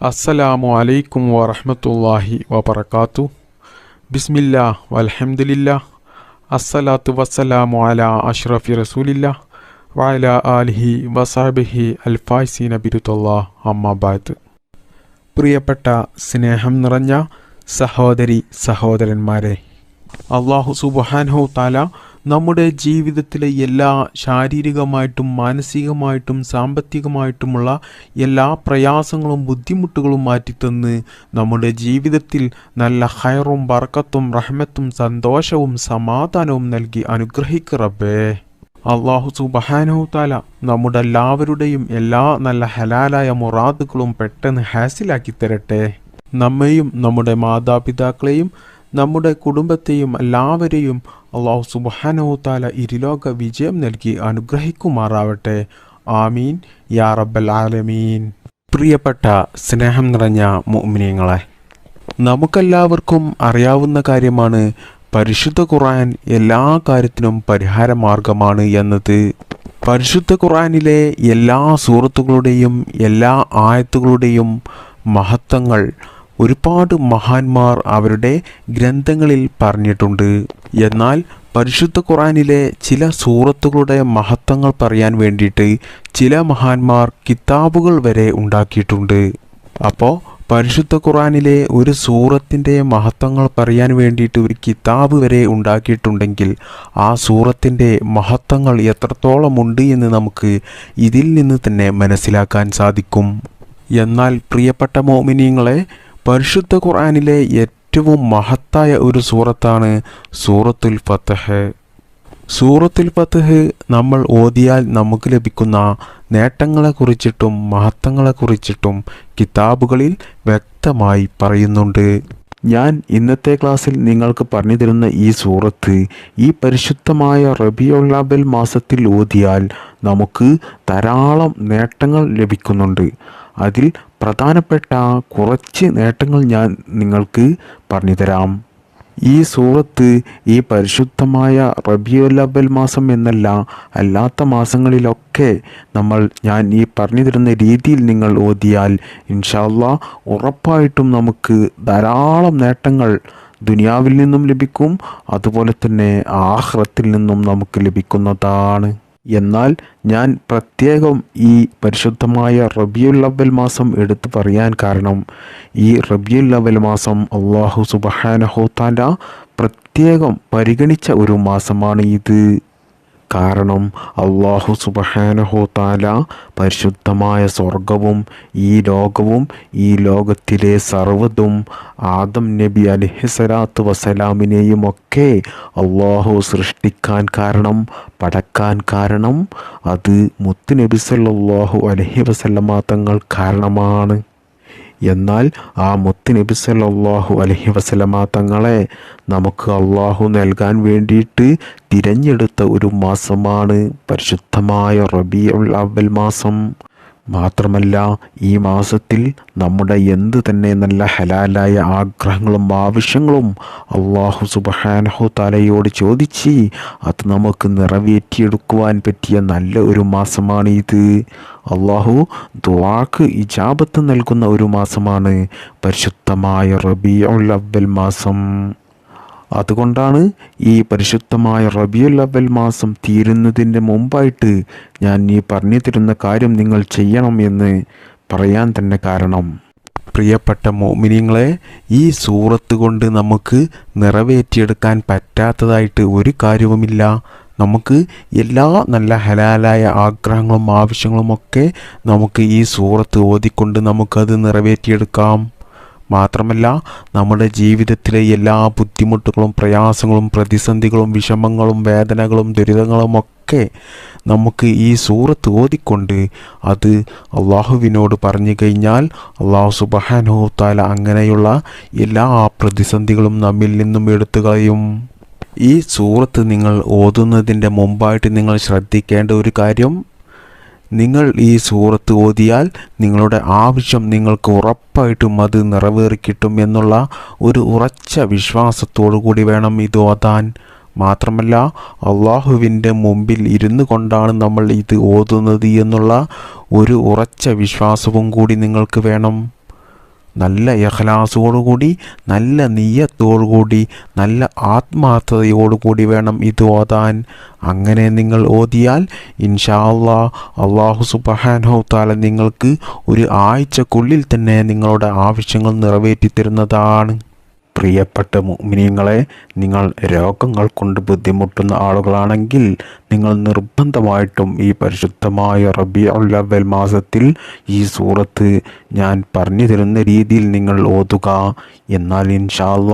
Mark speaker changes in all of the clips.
Speaker 1: അസ്സലാമു അലൈക്കും വറഹ്മത്തുള്ളാഹി വബറകാതു ബിസ്മില്ല വൽഹംദുലില്ലാ അസ്സലാത്തു വസ്സലാമു അലാ അഷ്റഫി റസൂലില്ല വഅല ആലിഹി വസാബിഹി അൽഫായ്സി നബിരുത്തല്ലാ അമ്മാബാദ് പ്രിയപ്പെട്ട സ്നേഹം നിറഞ്ഞ സഹോദരി സഹോദരന്മാരെ അള്ളാഹു സുബഹാനഹു താല നമ്മുടെ ജീവിതത്തിലെ എല്ലാ ശാരീരികമായിട്ടും മാനസികമായിട്ടും സാമ്പത്തികമായിട്ടുമുള്ള എല്ലാ പ്രയാസങ്ങളും ബുദ്ധിമുട്ടുകളും മാറ്റിത്തന്ന് നമ്മുടെ ജീവിതത്തിൽ നല്ല ഹയറും ബർക്കത്തും റഹ്മത്തും സന്തോഷവും സമാധാനവും നൽകി അനുഗ്രഹിക്കറബേ അള്ളാഹു സുബഹാനഹുത്താല നമ്മുടെ എല്ലാവരുടെയും എല്ലാ നല്ല ഹലാലായ മുറാദുകളും പെട്ടെന്ന് ഹാസിലാക്കി തരട്ടെ. നമ്മെയും നമ്മുടെ മാതാപിതാക്കളെയും നമ്മുടെ കുടുംബത്തെയും എല്ലാവരെയും അള്ളാഹു സുബഹാനഹു താല ഇരുലോക വിജയം നൽകി അനുഗ്രഹിക്കുമാറാവട്ടെ. ആമീൻ. യാ റബ്ബൽ ആലമീൻ. പ്രിയപ്പെട്ട സ്നേഹം നിറഞ്ഞ മുഅ്മിനീങ്ങളെ നമുക്കെല്ലാവർക്കും അറിയാവുന്ന കാര്യമാണ് പരിശുദ്ധ ഖുറാൻ എല്ലാ കാര്യത്തിനും പരിഹാര മാർഗമാണ് എന്നത്. പരിശുദ്ധ ഖുറാനിലെ എല്ലാ സുഹൃത്തുക്കളുടെയും എല്ലാ ആയത്തുകളുടെയും മഹത്വങ്ങൾ ഒരുപാട് മഹാന്മാർ അവരുടെ ഗ്രന്ഥങ്ങളിൽ പറഞ്ഞിട്ടുണ്ട്. എന്നാൽ പരിശുദ്ധ ഖുറാനിലെ ചില സൂറത്തുകളുടെ മഹത്വങ്ങൾ പറയാൻ വേണ്ടിയിട്ട് ചില മഹാന്മാർ കിതാബുകൾ വരെ ഉണ്ടാക്കിയിട്ടുണ്ട്. അപ്പോൾ പരിശുദ്ധ ഖുറാനിലെ ഒരു സൂറത്തിന്റെ മഹത്വങ്ങൾ പറയാൻ വേണ്ടിയിട്ട് ഒരു കിതാബ് വരെ ഉണ്ടാക്കിയിട്ടുണ്ടെങ്കിൽ ആ സൂറത്തിന്റെ മഹത്വങ്ങൾ എത്രത്തോളമുണ്ട് എന്ന് നമുക്ക് ഇതിൽ നിന്ന് തന്നെ മനസ്സിലാക്കാൻ സാധിക്കും. എന്നാൽ പ്രിയപ്പെട്ട മോമിനിയങ്ങളെ പരിശുദ്ധ ഖുർആാനിലെ ഏറ്റവും മഹത്തായ ഒരു സൂറത്താണ് സൂറത്തുൽ ഫത്തഹ് സൂറത്തുൽ ഫത്തഹ് നമ്മൾ ഓതിയാൽ നമുക്ക് ലഭിക്കുന്ന നേട്ടങ്ങളെക്കുറിച്ചിട്ടും മഹത്വങ്ങളെക്കുറിച്ചിട്ടും കിതാബുകളിൽ വ്യക്തമായി പറയുന്നുണ്ട്. ഞാൻ ഇന്നത്തെ ക്ലാസ്സിൽ നിങ്ങൾക്ക് പറഞ്ഞു തരുന്ന ഈ സൂറത്ത് ഈ പരിശുദ്ധമായ റബിയുള്ളബൽ മാസത്തിൽ ഓതിയാൽ നമുക്ക് ധാരാളം നേട്ടങ്ങൾ ലഭിക്കുന്നുണ്ട്. അതിൽ പ്രധാനപ്പെട്ട കുറച്ച് നേട്ടങ്ങൾ ഞാൻ നിങ്ങൾക്ക് പറഞ്ഞുതരാം. ഈ സൂറത്ത് ഈ പരിശുദ്ധമായ റബിയുല്ലബൽ മാസം എന്നല്ല അല്ലാത്ത മാസങ്ങളിലൊക്കെ നമ്മൾ ഞാൻ ഈ പറഞ്ഞു തരുന്ന രീതിയിൽ നിങ്ങൾ ഓതിയാൽ ഇൻഷാല്ല ഉറപ്പായിട്ടും നമുക്ക് ധാരാളം നേട്ടങ്ങൾ ദുനിയാവിൽ നിന്നും ലഭിക്കും അതുപോലെ തന്നെ ആഹ്റത്തിൽ നിന്നും നമുക്ക് ലഭിക്കുന്നതാണ്. എന്നാൽ ഞാൻ പ്രത്യേകം ഈ പരിശുദ്ധമായ റബിയുൽ അവൽ മാസം എടുത്തു പറയാൻ കാരണം ഈ റബിയുൽ അവൽ മാസം അള്ളാഹു സുബഹാനഹോത്താന്റെ പ്രത്യേകം പരിഗണിച്ച ഒരു മാസമാണ് ഇത്. കാരണം അള്ളാഹു സുബഹാനഹോത്താല പരിശുദ്ധമായ സ്വർഗവും ഈ ലോകവും ഈ ലോകത്തിലെ സർവതും ആദം നബി അലിഹിസലാത്ത് വസലാമിനെയും ഒക്കെ അള്ളാഹു സൃഷ്ടിക്കാൻ കാരണം പടക്കാൻ കാരണം. അത് മുത്ത് നബി സല്ലാഹു അലഹി വസല്ലമ തങ്ങൾ കാരണമാണ്. എന്നാൽ ആ മുത്ത് നബി സല്ലാഹു അലഹി വസലമ തങ്ങളെ നമുക്ക് അള്ളാഹു നൽകാൻ വേണ്ടിയിട്ട് തിരഞ്ഞെടുത്ത ഒരു മാസമാണ് പരിശുദ്ധമായ റബിയുൽ അവൽ മാസം. മാത്രമല്ല ഈ മാസത്തിൽ നമ്മുടെ എന്ത് തന്നെ നല്ല ഹലാലായ ആഗ്രഹങ്ങളും ആവശ്യങ്ങളും അള്ളാഹു സുബഹാനഹു തലയോട് ചോദിച്ച് അത് നമുക്ക് നിറവേറ്റിയെടുക്കുവാൻ പറ്റിയ നല്ല ഒരു മാസമാണ് ഇത് അള്ളാഹു ദുവാക്ക് ഇജാബത്ത് നൽകുന്ന ഒരു മാസമാണ്. പരിശുദ്ധമായ റബിയുൽ അവൽ മാസം. അതുകൊണ്ടാണ് ഈ പരിശുദ്ധമായ റബിയുൽ അവൽ മാസം തീരുന്നതിന്റെ മുമ്പായിട്ട് ഞാൻ ഈ പറഞ്ഞു തരുന്ന കാര്യം നിങ്ങൾ ചെയ്യണം എന്ന് പറയാൻ തന്നെ കാരണം. പ്രിയപ്പെട്ട മോമിനിയങ്ങളെ ഈ സൂറത്ത് കൊണ്ട് നമുക്ക് നിറവേറ്റിയെടുക്കാൻ പറ്റാത്തതായിട്ട് ഒരു കാര്യവുമില്ല. നമുക്ക് എല്ലാ നല്ല ഹലാലായ ആഗ്രഹങ്ങളും ആവശ്യങ്ങളുമൊക്കെ നമുക്ക് ഈ സൂറത്ത് ഓതിക്കൊണ്ട് നമുക്കത് നിറവേറ്റിയെടുക്കാം. മാത്രമല്ല നമ്മുടെ ജീവിതത്തിലെ എല്ലാ ബുദ്ധിമുട്ടുകളും പ്രയാസങ്ങളും പ്രതിസന്ധികളും വിഷമങ്ങളും വേദനകളും ദുരിതങ്ങളും ഒക്കെ നമുക്ക് ഈ സൂറത്ത് ഓതിക്കൊണ്ട് അത് അള്ളാഹുവിനോട് പറഞ്ഞു കഴിഞ്ഞാൽ അള്ളാഹു സുബഹാനുഹത്താല അങ്ങനെയുള്ള എല്ലാ പ്രതിസന്ധികളും നമ്മിൽ നിന്നും എടുത്തു കളയും. ഈ സൂറത്ത് നിങ്ങൾ ഓതുന്നതിന്റെ മുമ്പായിട്ട് നിങ്ങൾ ശ്രദ്ധിക്കേണ്ട ഒരു കാര്യം നിങ്ങൾ ഈ സൂറത്ത് ഓതിയാൽ നിങ്ങളുടെ ആവശ്യം നിങ്ങൾക്ക് ഉറപ്പായിട്ടും അത് നിറവേറിക്കിട്ടും എന്നുള്ള ഒരു ഉറച്ച വിശ്വാസത്തോടു കൂടി വേണം ഇത് ഓതാൻ. മാത്രമല്ല അള്ളാഹുവിന്റെ മുമ്പിൽ ഇരുന്നു കൊണ്ടാണ് നമ്മൾ ഇത് ഓതുന്നത് എന്നുള്ള ഒരു ഉറച്ച വിശ്വാസവും കൂടി നിങ്ങൾക്ക് വേണം. നല്ല യഹലാസോടുകൂടി നല്ല നീയത്തോടുകൂടി നല്ല ആത്മാർത്ഥതയോടുകൂടി വേണം ഇത് ഓതാൻ. അങ്ങനെ നിങ്ങൾ ഓതിയാൽ ഇൻഷാ അള്ളാ അള്ളാഹു സുബഹാനോ താല നിങ്ങൾക്ക് ഒരു ആഴ്ചക്കുള്ളിൽ തന്നെ നിങ്ങളുടെ ആവശ്യങ്ങൾ നിറവേറ്റി തരുന്നതാണ് പ്രിയപ്പെട്ട മുഅ്മിനീങ്ങളെ നിങ്ങൾ രോഗങ്ങൾ കൊണ്ട് ബുദ്ധിമുട്ടുന്ന ആളുകളാണെങ്കിൽ നിങ്ങൾ നിർബന്ധമായിട്ടും ഈ പരിശുദ്ധമായ റബി അവൽ മാസത്തിൽ ഈ സൂറത്ത് ഞാൻ പറഞ്ഞു തരുന്ന രീതിയിൽ നിങ്ങൾ ഓതുക. എന്നാൽ ഇൻഷാല്ല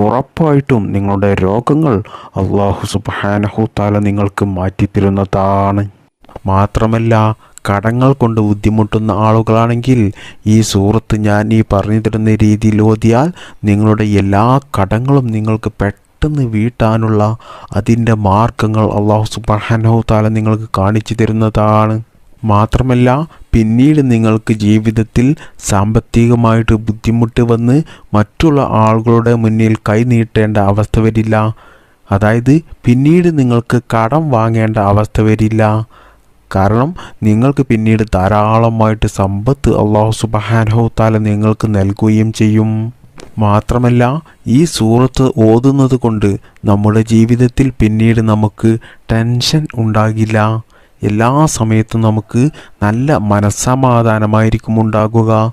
Speaker 1: ഉറപ്പായിട്ടും നിങ്ങളുടെ രോഗങ്ങൾ അള്ളാഹു സുബാനഹു താല നിങ്ങൾക്ക് മാറ്റിത്തരുന്നതാണ്. മാത്രമല്ല കടങ്ങൾ കൊണ്ട് ബുദ്ധിമുട്ടുന്ന ആളുകളാണെങ്കിൽ ഈ സൂറത്ത് ഞാൻ ഈ പറഞ്ഞു തരുന്ന രീതിയിൽ ഓതിയാൽ നിങ്ങളുടെ എല്ലാ കടങ്ങളും നിങ്ങൾക്ക് പെട്ടെന്ന് വീട്ടാനുള്ള അതിന്റെ മാർഗങ്ങൾ അള്ളാഹു സുബാനോ താല നിങ്ങൾക്ക് കാണിച്ചു തരുന്നതാണ്. മാത്രമല്ല പിന്നീട് നിങ്ങൾക്ക് ജീവിതത്തിൽ സാമ്പത്തികമായിട്ട് ബുദ്ധിമുട്ട് വന്ന് മറ്റുള്ള ആളുകളുടെ മുന്നിൽ കൈനീട്ടേണ്ട അവസ്ഥ വരില്ല. അതായത് പിന്നീട് നിങ്ങൾക്ക് കടം വാങ്ങേണ്ട അവസ്ഥ വരില്ല. കാരണം നിങ്ങൾക്ക് പിന്നീട് ധാരാളമായിട്ട് സമ്പത്ത് അള്ളാഹു സുബഹാനഹു താല നിങ്ങൾക്ക് നൽകുകയും ചെയ്യും. മാത്രമല്ല ഈ സൂറത്ത് ഓതുന്നത് കൊണ്ട് നമ്മുടെ ജീവിതത്തിൽ പിന്നീട് നമുക്ക് ടെൻഷൻ ഉണ്ടാകില്ല. എല്ലാ സമയത്തും നമുക്ക് നല്ല മനസ്സമാധാനമായിരിക്കും ഉണ്ടാകുക.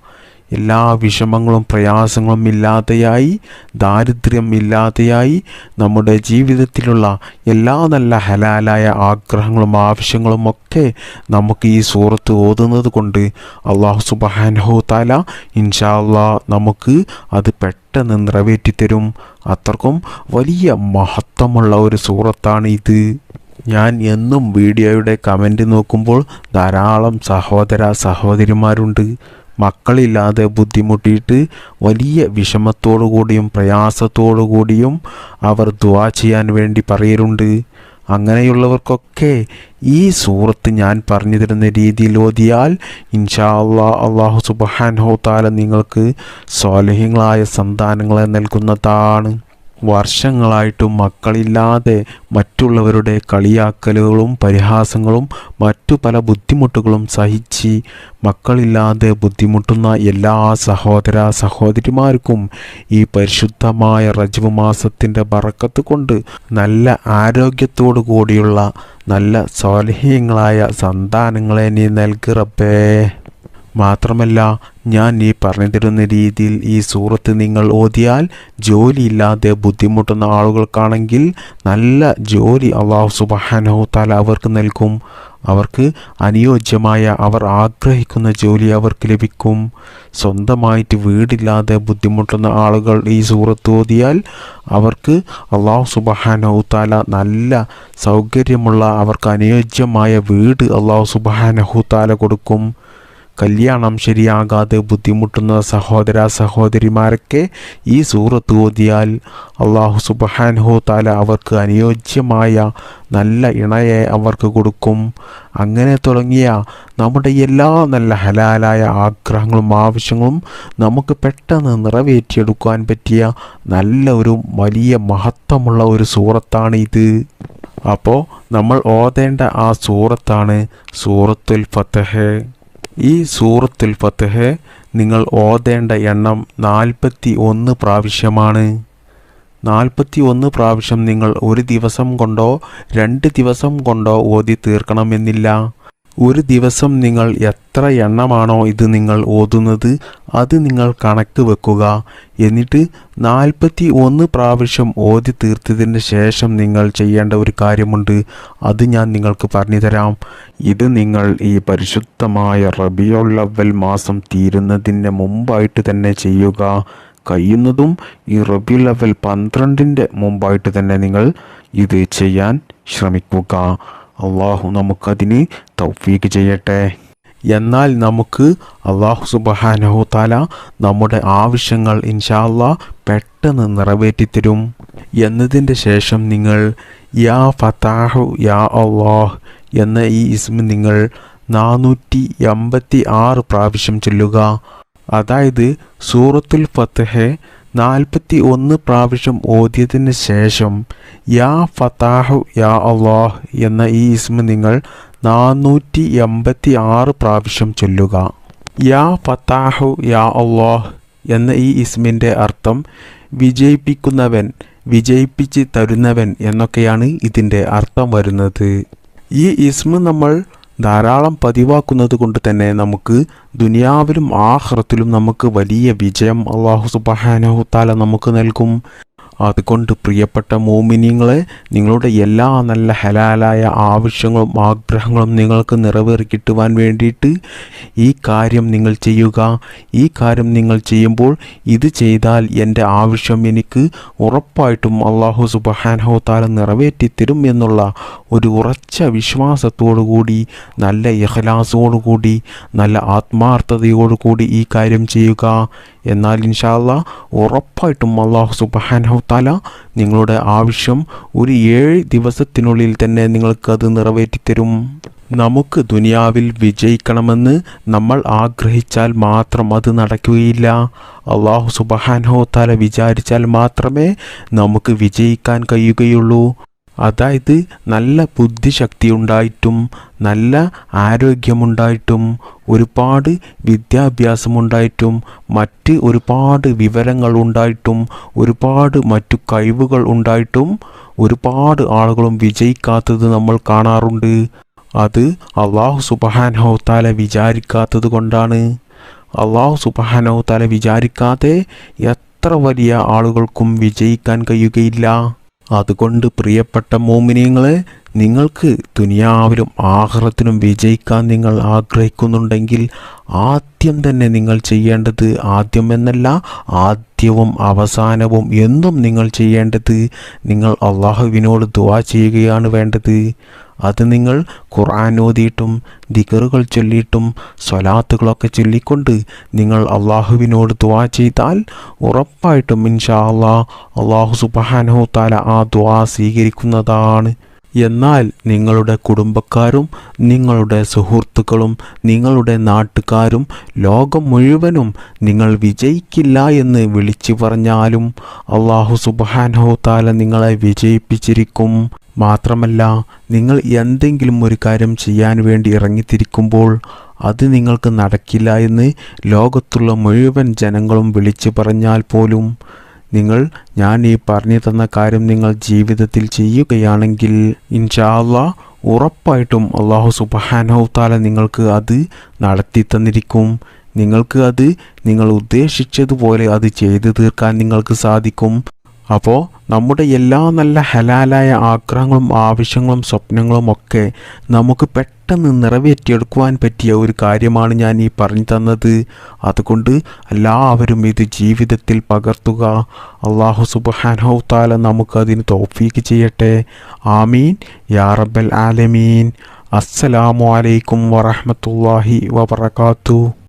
Speaker 1: എല്ലാ വിഷമങ്ങളും പ്രയാസങ്ങളും ഇല്ലാതെയായി ദാരിദ്ര്യം ഇല്ലാതെയായി നമ്മുടെ ജീവിതത്തിലുള്ള എല്ലാ നല്ല ഹലാലായ ആഗ്രഹങ്ങളും ആവശ്യങ്ങളും ഒക്കെ നമുക്ക് ഈ സൂറത്ത് ഓതുന്നത് കൊണ്ട് അള്ളാഹു സുബാൻഹു താല ഇൻഷാ അള്ളാ നമുക്ക് അത് പെട്ടെന്ന് നിറവേറ്റിത്തരും അത്രക്കും വലിയ മഹത്വമുള്ള ഒരു സൂറത്താണ് ഇത്. ഞാൻ എന്നും വീഡിയോയുടെ കമന്റ് നോക്കുമ്പോൾ ധാരാളം സഹോദര സഹോദരിമാരുണ്ട്. മക്കളില്ലാതെ ബുദ്ധിമുട്ടിയിട്ട് വലിയ വിഷമത്തോടു കൂടിയും പ്രയാസത്തോടു കൂടിയും അവർ ദുവാ ചെയ്യാൻ വേണ്ടി പറയലുണ്ട്. അങ്ങനെയുള്ളവർക്കൊക്കെ ഈ സൂറത്ത് ഞാൻ പറഞ്ഞു തരുന്ന രീതിയിൽ ഓതിയാൽ ഇൻഷാ അള്ളാ അള്ളാഹു സുബാൻഹോ ഹോത്താല നിങ്ങൾക്ക് സ്വാലഹ്യങ്ങളായ സന്താനങ്ങളെ നൽകുന്നതാണ്. വർഷങ്ങളായിട്ടും മക്കളില്ലാതെ മറ്റുള്ളവരുടെ കളിയാക്കലുകളും പരിഹാസങ്ങളും മറ്റു പല ബുദ്ധിമുട്ടുകളും സഹിച്ച് മക്കളില്ലാതെ ബുദ്ധിമുട്ടുന്ന എല്ലാ സഹോദര സഹോദരിമാർക്കും ഈ പരിശുദ്ധമായ റജബ് മാസത്തിന്റെ ബറക്കത്ത് കൊണ്ട് നല്ല ആരോഗ്യത്തോടു കൂടിയുള്ള നല്ല സ്വാലഹീയങ്ങളായ സന്താനങ്ങളെ നീ നൽകിറപ്പേ മാത്രമല്ല ഞാൻ ഈ പറഞ്ഞു തരുന്ന രീതിയിൽ ഈ സൂറത്ത് നിങ്ങൾ ഓതിയാൽ ജോലിയില്ലാതെ ബുദ്ധിമുട്ടുന്ന ആളുകൾക്കാണെങ്കിൽ നല്ല ജോലി അള്ളാഹു സുബാനഹു താല അവർക്ക് നൽകും. അവർക്ക് അനുയോജ്യമായ അവർ ആഗ്രഹിക്കുന്ന ജോലി അവർക്ക് ലഭിക്കും. സ്വന്തമായിട്ട് വീടില്ലാതെ ബുദ്ധിമുട്ടുന്ന ആളുകൾ ഈ സൂറത്ത് ഓതിയാൽ അവർക്ക് അള്ളാഹു സുബഹാനഹുത്താല നല്ല സൗകര്യമുള്ള അവർക്ക് അനുയോജ്യമായ വീട് അള്ളാഹു സുബഹാനഹു താല കൊടുക്കും. കല്യാണം ശരിയാകാതെ ബുദ്ധിമുട്ടുന്ന സഹോദര സഹോദരിമാരൊക്കെ ഈ സൂറത്ത് ഓതിയാൽ അള്ളാഹു സുബഹാൻഹു താല അവർക്ക് അനുയോജ്യമായ നല്ല ഇണയെ അവർക്ക് കൊടുക്കും. അങ്ങനെ തുടങ്ങിയ നമ്മുടെ എല്ലാ നല്ല ഹലാലായ ആഗ്രഹങ്ങളും ആവശ്യങ്ങളും നമുക്ക് പെട്ടെന്ന് നിറവേറ്റിയെടുക്കാൻ പറ്റിയ നല്ല ഒരു വലിയ മഹത്വമുള്ള ഒരു സൂറത്താണ് ഇത്. അപ്പോൾ നമ്മൾ ഓതേണ്ട ആ സൂറത്താണ് സൂറത്തുൽ ഫത്തഹ് ഈ സൂറത്തുൽ ഫത്തഹ് നിങ്ങൾ ഓതേണ്ട എണ്ണം നാൽപ്പത്തി ഒന്ന് പ്രാവശ്യമാണ്. നാൽപ്പത്തി ഒന്ന് പ്രാവശ്യം നിങ്ങൾ ഒരു ദിവസം കൊണ്ടോ രണ്ട് ദിവസം കൊണ്ടോ ഓതി തീർക്കണമെന്നില്ല. ഒരു ദിവസം നിങ്ങൾ എത്ര എണ്ണമാണോ ഇത് നിങ്ങൾ ഓതുന്നത് അത് നിങ്ങൾ കണക്ക് വെക്കുക. എന്നിട്ട് നാൽപ്പത്തി ഒന്ന് പ്രാവശ്യം ഓതി തീർത്തതിന് ശേഷം നിങ്ങൾ ചെയ്യേണ്ട ഒരു കാര്യമുണ്ട് അത് ഞാൻ നിങ്ങൾക്ക് പറഞ്ഞു തരാം ഇത് നിങ്ങൾ ഈ പരിശുദ്ധമായ റബിയുള്ളവൽ മാസം തീരുന്നതിന് മുമ്പായിട്ട് തന്നെ ചെയ്യുക. കഴിയുന്നതും ഈ റബി ലെവൽ പന്ത്രണ്ടിന്റെ മുമ്പായിട്ട് തന്നെ നിങ്ങൾ ഇത് ചെയ്യാൻ ശ്രമിക്കുക. അള്ളാഹു നമുക്കതിന് തൗഫീക്ക് ചെയ്യട്ടെ. എന്നാൽ നമുക്ക് അള്ളാഹു സുബഹാനഹു താല നമ്മുടെ ആവശ്യങ്ങൾ ഇൻഷാല്ല പെട്ടെന്ന് നിറവേറ്റിത്തരും. എന്നതിന്റെ ശേഷം നിങ്ങൾ യാ ഫത്താഹു യാ അള്ളാഹ് എന്ന ഈ ഇസ്മ നിങ്ങൾ നാനൂറ്റി എൺപത്തി ആറ് പ്രാവശ്യം ചൊല്ലുക. അതായത് സൂറത്തുൽ ഫത്തഹെ നാൽപ്പത്തി ഒന്ന് പ്രാവശ്യം ഓദ്യത്തിന് ശേഷം യാ ഫത്താഹു യാ അള്ളാഹ് എന്ന ഈ ഇസ്മ നിങ്ങൾ നാനൂറ്റി എൺപത്തി ആറ് പ്രാവശ്യം ചൊല്ലുക. യാ ഫത്താഹു യാ അള്ളാഹ് എന്ന ഈ ഇസ്മിന്റെ അർത്ഥം വിജയിപ്പിക്കുന്നവൻ വിജയിപ്പിച്ച് തരുന്നവൻ എന്നൊക്കെയാണ് ഇതിന്റെ അർത്ഥം വരുന്നത്. ഈ ഇസ്മ നമ്മൾ ധാരാളം പതിവാക്കുന്നത് കൊണ്ട് തന്നെ നമുക്ക് ദുനിയാവിലും ആഹ്റത്തിലും നമുക്ക് വലിയ വിജയം അള്ളാഹു സുബാനഹുത്താല താല നമുക്ക് നൽകും. അതുകൊണ്ട് പ്രിയപ്പെട്ട മോമിനിയങ്ങളെ നിങ്ങളുടെ എല്ലാ നല്ല ഹലാലായ ആവശ്യങ്ങളും ആഗ്രഹങ്ങളും നിങ്ങൾക്ക് നിറവേറി കിട്ടുവാൻ വേണ്ടിയിട്ട് ഈ കാര്യം നിങ്ങൾ ചെയ്യുക. ഈ കാര്യം നിങ്ങൾ ചെയ്യുമ്പോൾ ഇത് ചെയ്താൽ എന്റെ ആവശ്യം എനിക്ക് ഉറപ്പായിട്ടും അള്ളാഹു സുബഹാനഹോ നിറവേറ്റി തരും എന്നുള്ള ഒരു ഉറച്ച വിശ്വാസത്തോടു കൂടി നല്ല ഇഖലാസോടു കൂടി നല്ല ആത്മാർത്ഥതയോടു കൂടി ഈ കാര്യം ചെയ്യുക. എന്നാൽ ഇൻഷാല്ല ഉറപ്പായിട്ടും അള്ളാഹു സുബഹാനഹു താല നിങ്ങളുടെ ആവശ്യം ഒരു ഏഴ് ദിവസത്തിനുള്ളിൽ തന്നെ നിങ്ങൾക്കത് നിറവേറ്റിത്തരും. നമുക്ക് ദുനിയാവിൽ വിജയിക്കണമെന്ന് നമ്മൾ ആഗ്രഹിച്ചാൽ മാത്രം അത് നടക്കുകയില്ല. അള്ളാഹു സുബഹാനോ തല വിചാരിച്ചാൽ മാത്രമേ നമുക്ക് വിജയിക്കാൻ കഴിയുകയുള്ളൂ. അതായത് നല്ല ബുദ്ധിശക്തി ഉണ്ടായിട്ടും നല്ല ആരോഗ്യമുണ്ടായിട്ടും ഒരുപാട് വിദ്യാഭ്യാസമുണ്ടായിട്ടും മറ്റ് ഒരുപാട് വിവരങ്ങൾ ഉണ്ടായിട്ടും ഒരുപാട് മറ്റു കഴിവുകൾ ഉണ്ടായിട്ടും ഒരുപാട് ആളുകളും വിജയിക്കാത്തത് നമ്മൾ കാണാറുണ്ട്. അത് അള്ളാഹു സുബഹാനഹോത്താല വിചാരിക്കാത്തത് കൊണ്ടാണ്. അള്ളാഹു സുബഹാനഹോത്താല വിചാരിക്കാതെ എത്ര വലിയ ആളുകൾക്കും വിജയിക്കാൻ കഴിയുകയില്ല. അതുകൊണ്ട് പ്രിയപ്പെട്ട മോമിനിയങ്ങളെ നിങ്ങൾക്ക് ദുനിയാവിലും ആഹ്റത്തിനും വിജയിക്കാൻ നിങ്ങൾ ആഗ്രഹിക്കുന്നുണ്ടെങ്കിൽ ആദ്യം തന്നെ നിങ്ങൾ ചെയ്യേണ്ടത് ആദ്യം എന്നല്ല ആദ്യവും അവസാനവും എന്നും നിങ്ങൾ ചെയ്യേണ്ടത് നിങ്ങൾ അള്ളാഹുവിനോട് ദുവാ ചെയ്യുകയാണ് വേണ്ടത്. അത് നിങ്ങൾ ഖുർആൻ ഓതിയിട്ടും ദിഗറുകൾ ചൊല്ലിയിട്ടും സ്വലാത്തുകളൊക്കെ ചൊല്ലിക്കൊണ്ട് നിങ്ങൾ അള്ളാഹുവിനോട് ദുവാ ചെയ്താൽ ഉറപ്പായിട്ടും ഇൻഷാ അള്ളാ അള്ളാഹു സുബാനഹു താല ആ ദുവാ സ്വീകരിക്കുന്നതാണ്. എന്നാൽ നിങ്ങളുടെ കുടുംബക്കാരും നിങ്ങളുടെ സുഹൃത്തുക്കളും നിങ്ങളുടെ നാട്ടുകാരും ലോകം മുഴുവനും നിങ്ങൾ വിജയിക്കില്ല എന്ന് വിളിച്ചു പറഞ്ഞാലും അള്ളാഹു സുബാനോ താല നിങ്ങളെ വിജയിപ്പിച്ചിരിക്കും. മാത്രമല്ല നിങ്ങൾ എന്തെങ്കിലും ഒരു കാര്യം ചെയ്യാൻ വേണ്ടി ഇറങ്ങിത്തിരിക്കുമ്പോൾ അത് നിങ്ങൾക്ക് നടക്കില്ല എന്ന് ലോകത്തുള്ള മുഴുവൻ ജനങ്ങളും വിളിച്ചു പറഞ്ഞാൽ പോലും നിങ്ങൾ ഞാൻ ഈ പറഞ്ഞു തന്ന കാര്യം നിങ്ങൾ ജീവിതത്തിൽ ചെയ്യുകയാണെങ്കിൽ ഇൻഷാല്ല ഉറപ്പായിട്ടും അള്ളാഹു താല നിങ്ങൾക്ക് അത് നടത്തി തന്നിരിക്കും. നിങ്ങൾക്ക് അത് നിങ്ങൾ ഉദ്ദേശിച്ചതുപോലെ അത് ചെയ്തു തീർക്കാൻ നിങ്ങൾക്ക് സാധിക്കും. അപ്പോൾ നമ്മുടെ എല്ലാ നല്ല ഹലാലായ ആഗ്രഹങ്ങളും ആവശ്യങ്ങളും സ്വപ്നങ്ങളും ഒക്കെ നമുക്ക് പെട്ടെന്ന് നിറവേറ്റിയെടുക്കുവാൻ പറ്റിയ ഒരു കാര്യമാണ് ഞാൻ ഈ പറഞ്ഞു തന്നത്. അതുകൊണ്ട് എല്ലാവരും ഇത് ജീവിതത്തിൽ പകർത്തുക. അള്ളാഹു സുബാനഹു താല നമുക്കതിന് തോഫീക്ക് ചെയ്യട്ടെ. ആമീൻ. യാ റബ്ബൽ ആലമീൻ. അസ്സലാമു അലൈക്കും വറഹമത്തല്ലാഹി വബർക്കാത്തു